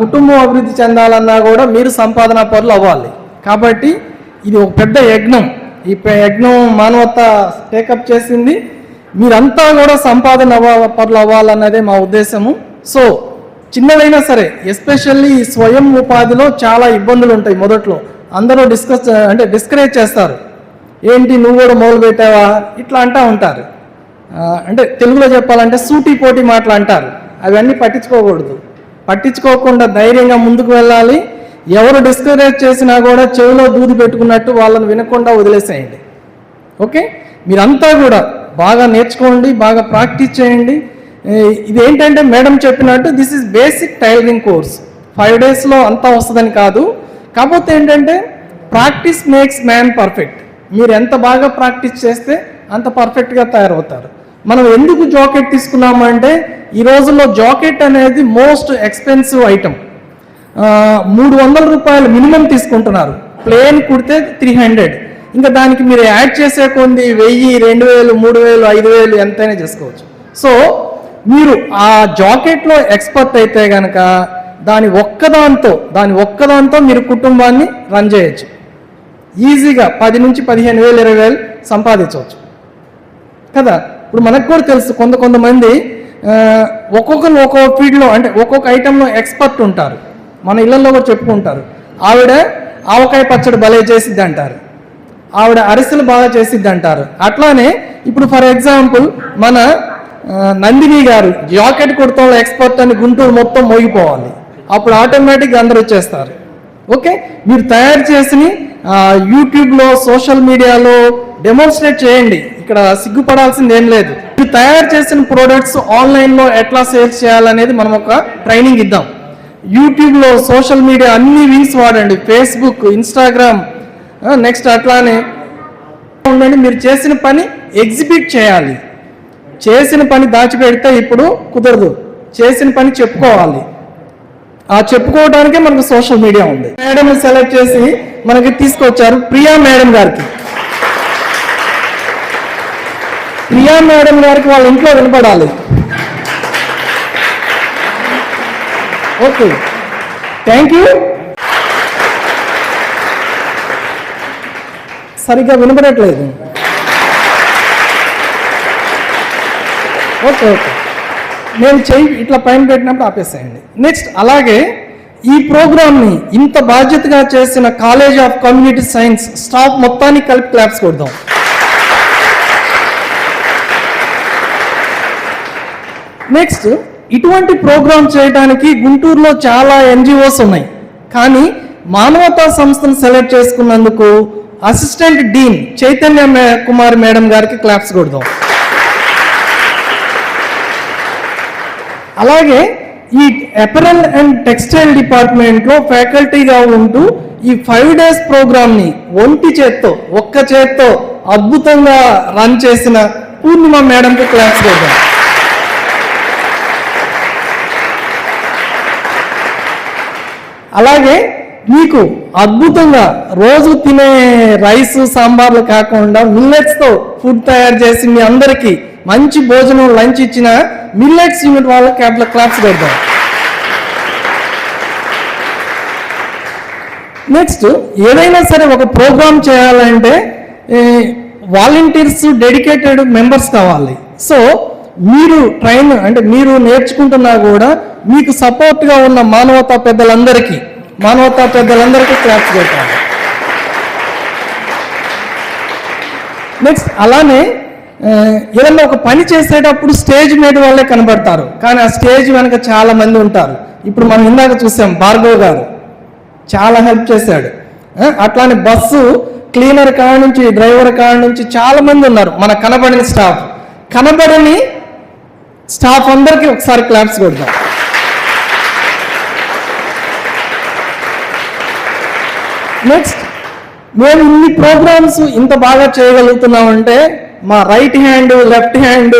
కుటుంబం అభివృద్ధి చెందాలన్నా కూడా మీరు సంపాదన పరులు అవ్వాలి. కాబట్టి ఇది ఒక పెద్ద యజ్ఞం. ఈ యజ్ఞం మానవత టేకప్ చేసింది. మీరంతా కూడా సంపాదన అవ్వ పరులు అవ్వాలన్నదే మా ఉద్దేశము. సో చిన్నదైనా సరే ఎస్పెషల్లీ ఈ స్వయం ఉపాధిలో చాలా ఇబ్బందులు ఉంటాయి మొదట్లో. అందరూ డిస్కస్ అంటే డిస్కరేజ్ చేస్తారు. ఏంటి నువ్వు కూడా మొదలు పెట్టావా? ఇట్లా అంటా ఉంటారు. అంటే తెలుగులో చెప్పాలంటే సూటి పోటీ మాటలు అంటారు. అవన్నీ పట్టించుకోకూడదు. పట్టించుకోకుండా ధైర్యంగా ముందుకు వెళ్ళాలి. ఎవరు డిస్కరేజ్ చేసినా కూడా చెవిలో దూది పెట్టుకున్నట్టు వాళ్ళని వినకుండా వదిలేసేయండి. ఓకే? మీరంతా కూడా బాగా నేర్చుకోండి బాగా ప్రాక్టీస్ చేయండి. ఇది ఏంటంటే మేడం చెప్పినట్టు this is basic tailoring course five డేస్లో అంతా వస్తుందని కాదు. కాకపోతే ఏంటంటే ప్రాక్టీస్ మేక్స్ మ్యాన్ పర్ఫెక్ట్ మీరు ఎంత బాగా ప్రాక్టీస్ చేస్తే అంత పర్ఫెక్ట్గా తయారవుతారు. మనం ఎందుకు జాకెట్ తీసుకున్నామంటే ఈ రోజుల్లో జాకెట్ అనేది మోస్ట్ ఎక్స్పెన్సివ్ ఐటమ్. మూడు వందల రూపాయలు మినిమం తీసుకుంటున్నారు. ప్లేన్ కుడితే త్రీ హండ్రెడ్. ఇంకా దానికి మీరు యాడ్ చేసే కొంది వెయ్యి రెండు వేలు మూడు వేలు ఐదు వేలు ఎంతైనా చేసుకోవచ్చు. సో మీరు ఆ జాకెట్లో ఎక్స్పర్ట్ అయితే కనుక దాని ఒక్కదాంతో దాని ఒక్కదాంతో మీరు కుటుంబాన్ని రన్ చేయొచ్చు. ఈజీగా పది నుంచి పదిహేను వేలు ఇరవై వేలు సంపాదించవచ్చు. కదా? ఇప్పుడు మనకు కూడా తెలుసు కొంత కొంతమంది ఒక్కొక్కరు ఒక్కొక్క ఫీల్డ్లో అంటే ఒక్కొక్క ఐటెంలో ఎక్స్పర్ట్ ఉంటారు. మన ఇళ్ళలో కూడా చెప్పుకుంటారు. ఆవిడ ఆవకాయ పచ్చడి భలే చేసిద్ది అంటారు. ఆవిడ అరిసెలు బాగా చేసిద్ది అంటారు. అట్లానే ఇప్పుడు ఫర్ ఎగ్జాంపుల్ మన నందిని గారు జాకెట్ కుడతంలో ఎక్స్పర్ట్ అని గుంటూరు మొత్తం మోగిపోవాలి. అప్పుడు ఆటోమేటిక్గా అందరు వచ్చేస్తారు. ఓకే మీరు తయారు చేసి యూట్యూబ్లో సోషల్ మీడియాలో డెమోన్స్ట్రేట్ చేయండి. ఇక్కడ సిగ్గుపడాల్సింది ఏం లేదు. మీరు తయారు చేసిన ప్రోడక్ట్స్ ఆన్లైన్లో ఎట్లా సేల్ చేయాలనేది మనం ఒక ట్రైనింగ్ ఇద్దాం. యూట్యూబ్లో సోషల్ మీడియా అన్ని వీల్స్ వాడండి. ఫేస్బుక్ ఇన్స్టాగ్రామ్ నెక్స్ట్ అట్లానే ఉండండి. మీరు చేసిన పని ఎగ్జిబిట్ చేయాలి. చేసిన పని దాచిపెడితే ఇప్పుడు కుదరదు. చేసిన పని చెప్పుకోవాలి. ఆ చెప్పుకోవడానికే మనకు సోషల్ మీడియా ఉంది. మేడం సెలెక్ట్ చేసి మనకి తీసుకొచ్చారు ప్రియా మేడం గారికి. ప్రియా మేడం గారికి వాళ్ళ ఇంట్లో వినపడాలి ఓకే. Thank you. సరిగ్గా వినపడట్లేదు ఓకే ఓకే. నేను చెయ్యి ఇట్లా పైన పెట్టినప్పుడు ఆపేసేయండి. నెక్స్ట్ అలాగే ఈ ప్రోగ్రామ్ని ఇంత బాధ్యతగా చేసిన college of community science staff మొత్తానికి కలిపి క్లాప్స్ కొడదాం. నెక్స్ట్ ఇటువంటి ప్రోగ్రామ్ చేయడానికి గుంటూరులో చాలా ఎన్జిఓస్ ఉన్నాయి. కానీ మానవతా సంస్థను సెలెక్ట్ చేసుకున్నందుకు అసిస్టెంట్ డీన్ చైతన్య మే- కుమార్ మేడం గారికి క్లాప్స్ కొడదాం. అలాగే ఈ అపరల్ అండ్ టెక్స్టైల్ డిపార్ట్మెంట్లో ఫ్యాకల్టీగా ఉంటూ ఈ ఫైవ్ డేస్ ప్రోగ్రామ్ని ఒంటి చేత్తో ఒక్క చేత్తో అద్భుతంగా రన్ చేసిన పూర్ణిమ మేడంకి క్లాప్స్ కొడదాం. అలాగే మీకు అద్భుతంగా రోజు తినే రైస్ సాంబార్లు కాకుండా మిల్లెట్స్తో ఫుడ్ తయారు చేసి మీ అందరికీ మంచి భోజనం లంచ్ ఇచ్చిన మిల్లెట్స్ యూనిట్ వాళ్ళకి క్యాప్ల క్లాప్స్ పెడతాం నెక్స్ట్ ఏదైనా సరే ఒక ప్రోగ్రామ్ చేయాలంటే వాలంటీర్స్ డెడికేటెడ్ మెంబర్స్ కావాలి. సో మీరు ట్రైన్ అంటే మీరు నేర్చుకుంటున్నా కూడా మీకు సపోర్ట్గా ఉన్న మానవతా పెద్దలందరికీ మానవతా పెద్దలందరికీ క్లాప్స్ పెట్టాలి నెక్స్ట్ అలానే ఏదన్నా ఒక పని చేసేటప్పుడు స్టేజ్ మీద వాళ్ళే కనబడతారు. కానీ ఆ స్టేజ్ వెనక చాలా మంది ఉంటారు. ఇప్పుడు మనం ఇందాక చూసాం భార్గవ్ గారు. చాలా హెల్ప్ చేశాడు. అట్లానే బస్సు క్లీనర్ కాడ నుంచి డ్రైవర్ కాడ నుంచి చాలా మంది ఉన్నారు. మన కనబడిన స్టాఫ్ కనబడని స్టాఫ్ అందరికీ ఒకసారి క్లాప్స్ కొడదాం. నెక్స్ట్ మేము ఇన్ని ప్రోగ్రామ్స్ ఇంత బాగా చేయగలుగుతున్నామంటే మా రైట్ హ్యాండ్ లెఫ్ట్ హ్యాండ్